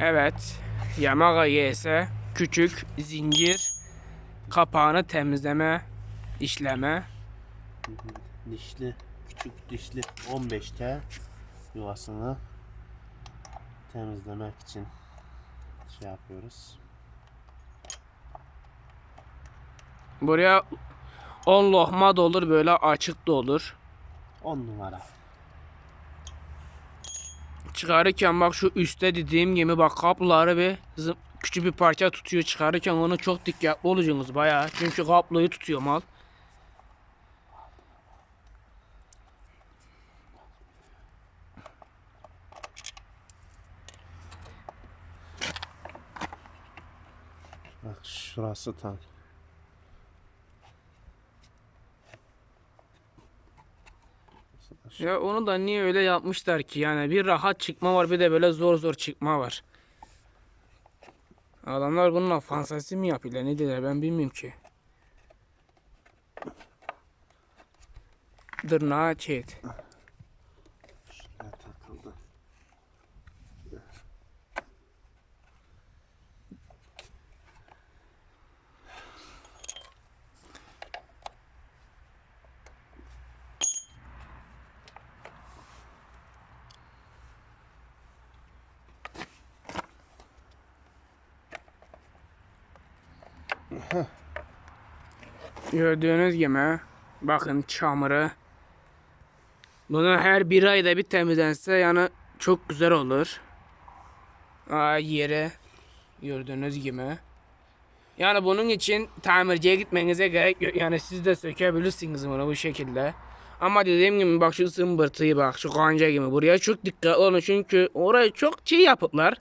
Evet. Yamaha YS küçük zincir kapağını temizleme işleme. Dişli, küçük dişli 15T yuvasını temizlemek için şey yapıyoruz. Buraya 10 lohma da olur böyle açık da olur. 10 numara. Çıkarırken bak şu üstte dediğim gibi bak kapları bir küçük bir parça tutuyor çıkarırken onu çok dikkatli olacaksınız bayağı. Çünkü kaplayı tutuyor mal. Bak şurası tam. Ya onu da niye öyle yapmışlar ki yani bir rahat çıkma var bir de böyle zor zor çıkma var. Adamlar bununla fantezi mi yapıyorlar ne diyorlar ben bilmiyorum ki. Dırnağa çet. Gördüğünüz gibi bakın çamuru. Bunu her bir ayda bir temizlense yani çok güzel olur. Aa, yere gördüğünüz gibi. Yani bunun için tamirciye gitmenize gerek yok. Yani siz de sökebilirsiniz bunu bu şekilde. Ama dediğim gibi bak şu zımbırtıyı bak şu kanca gibi buraya çok dikkatli olun çünkü orayı çok çiğ yapıplar.